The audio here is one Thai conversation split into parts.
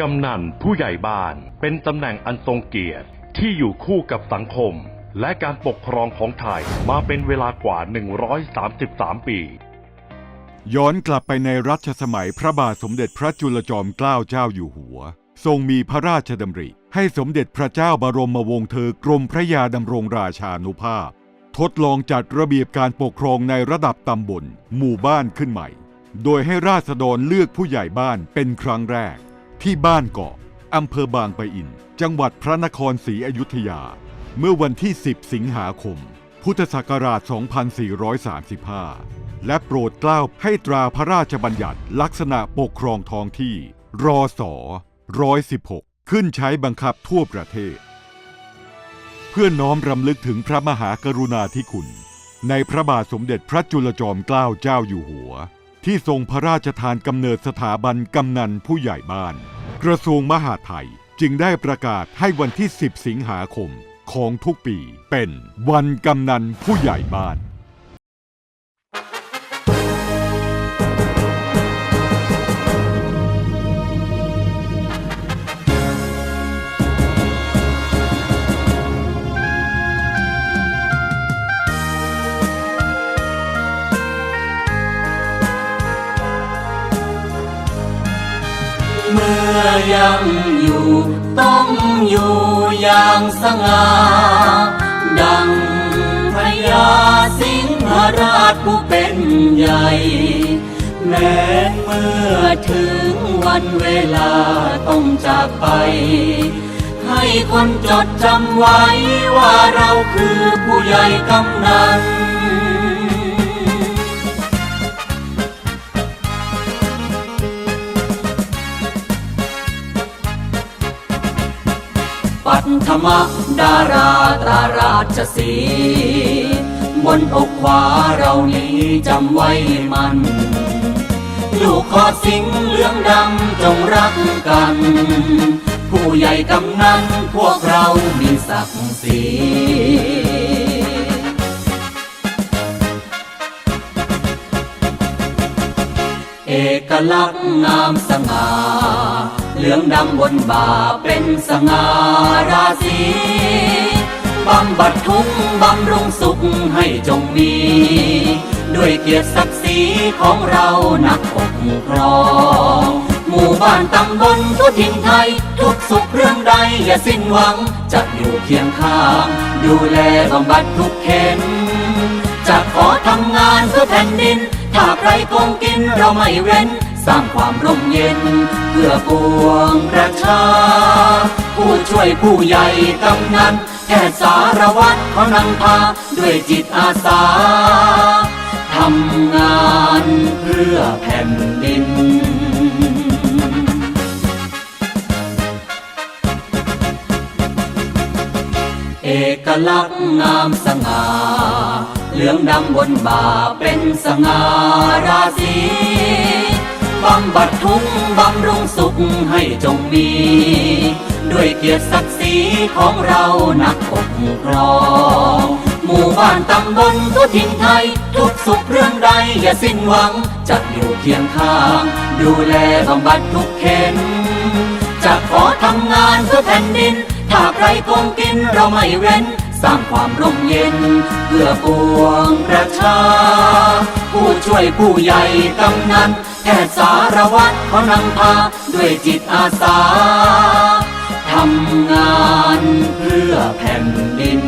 กำนันผู้ใหญ่บ้านเป็นตำแหน่งอันทรงเกียรติที่อยู่คู่กับสังคม และการปกครองของไทยมาเป็นเวลากว่า 133 ปี ย้อนกลับไปในรัชสมัยพระบาทสมเด็จพระจุลจอมเกล้าเจ้าอยู่หัว ทรงมีพระราชดำริ ให้สมเด็จพระเจ้าบรมวงศ์เธอกรมพระยาดำรงราชานุภาพ ทดลองจัดระเบียบการปกครองในระดับตำบล หมู่บ้านขึ้นใหม่ โดยให้ราษฎรเลือกผู้ใหญ่บ้านเป็นครั้งแรก ที่บ้านเกาะอำเภอบางปะอิน จังหวัดพระนครศรีอยุธยา เมื่อวันที่ 10 สิงหาคม พุทธศักราช 2435 และโปรดเกล้าให้ตราพระราชบัญญัติลักษณะปกครองท้องที่รอสอ116 ขึ้นใช้บังคับทั่วประเทศ เพื่อน้อมรำลึกถึงพระมหากรุณาธิคุณ ในพระบาทสมเด็จพระจุลจอมเกล้าเจ้าอยู่หัว ที่ทรงพระราชทานกำเนิดสถาบันกำนันผู้ใหญ่บ้าน กระทรวงมหาดไทยจึงได้ประกาศให้วันที่ 10 สิงหาคมของทุกปีเป็นวันกำนันผู้ใหญ่บ้าน ยังอยู่ต้องอยู่อย่างสง่าดังพญาสิงหราชผู้เป็นใหญ่ แม้เมื่อถึงวันเวลาต้องจากไป ให้คนจดจำไว้ว่าเราคือผู้ใหญ่กำนัน ปัทมดาราตราราชสีห์บนอกขวาเรานี้จำไว้มัน ลูกขอสิงเหลืองดำจงรักกัน ผู้ใหญ่กำนันพวกเรามีศักดิ์ศรีเอกลักษณ์งามสง่า เหลืองดำบนบ่าเป็นสง่าราศีบำบัดทุกบำรุงสุขให้จงมี ด้วยเกียรติศักดิ์ศรีของเรานักปกครองหมู่บ้านตำบลทุกถิ่นไทย ทุกสุขเรื่องใดอย่าสิ้นหวัง จะอยู่เคียงข้าง ดูแลบำบัดทุกเข็นจะขอทำงานเพื่อแผ่นดิน ถ้าใครโกงกินเราไม่เว้น สร้างความร่มเย็น เพื่อปวงประชา ผู้ช่วยผู้ใหญ่กำนันแพทย์สารวัตรเขานำพาด้วยจิตอาสาทำงานเพื่อแผ่นดินเอกลักษณ์งามสง่า เหลืองดำบนบ่าเป็นสง่าราศี บำบัดทุกบำรุงสุขให้จงมี ด้วยเกียรติศักดิ์ศรีของเรานักปกครองหมู่บ้านตำบลทุกถิ่นไทย ทุกสุขเรื่องใดอย่าสิ้นหวังจะอยู่เคียงข้าง ดูแลบำบัดทุกเข็นจะขอทำงานเพื่อแผ่นดิน ถ้าใครโกงกินเราไม่เว้น ร้างความร่มเย็น เพื่อปวงประชา ผู้ช่วยผู้ใหญ่กำนันแพทย์สารวัตรเขานำพาด้วยจิตอาสาทำงานเพื่อแผ่นดิน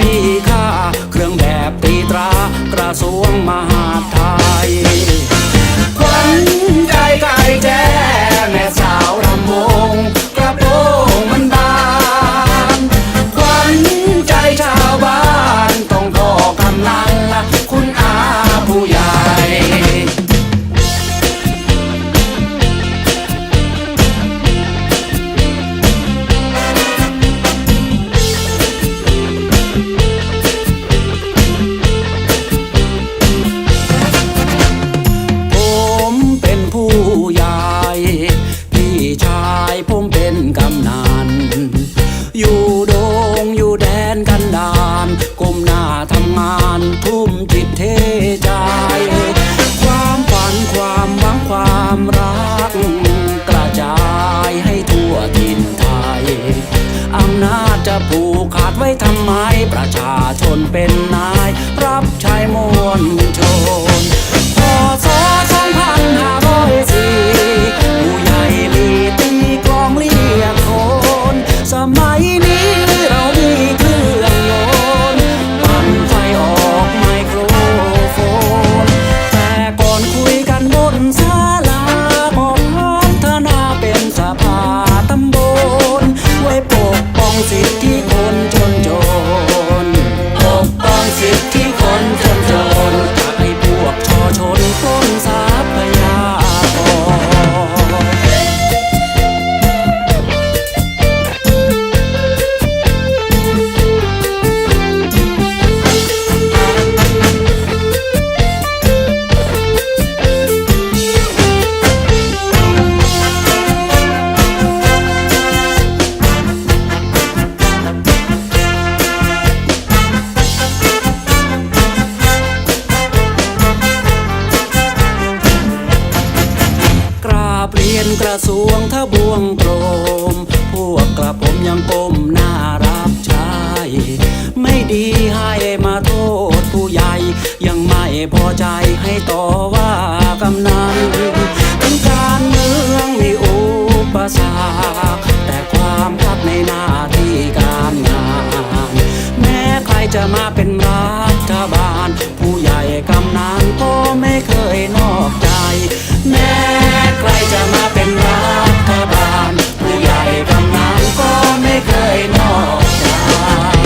มีค่า เครื่องแบบตีตรากระทรวงมหาดไทย จะผูกขาดไว้ทำไม ประชาชนเป็นนาย รับใช้มวลชน ผมยังก้มหน้ารับใช้ไม่ดีให้มาโทษผู้ใหญ่ ยังไม่พอใจให้ต่อว่ากำนันถึงการเมืองมีอุปสรรคแต่ความรักในหน้าที่การงาน แม้ใครจะมาเป็นรัฐบาล ผู้ใหญ่กำนันก็ไม่เคยนอกใจ แม้ใครจะมาเป็นรัฐบาล ผู้ใหญ่กำ ไม่เคยนอกใจ